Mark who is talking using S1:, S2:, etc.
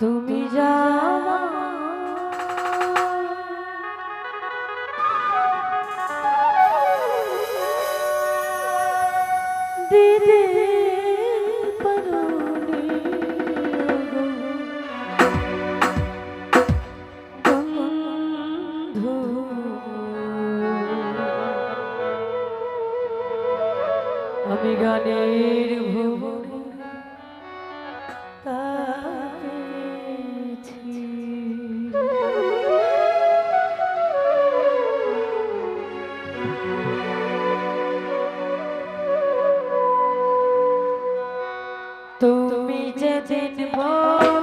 S1: তুমি যাওয়া দিদি আমি গানের ভুবনে তুমি যেদিন বলো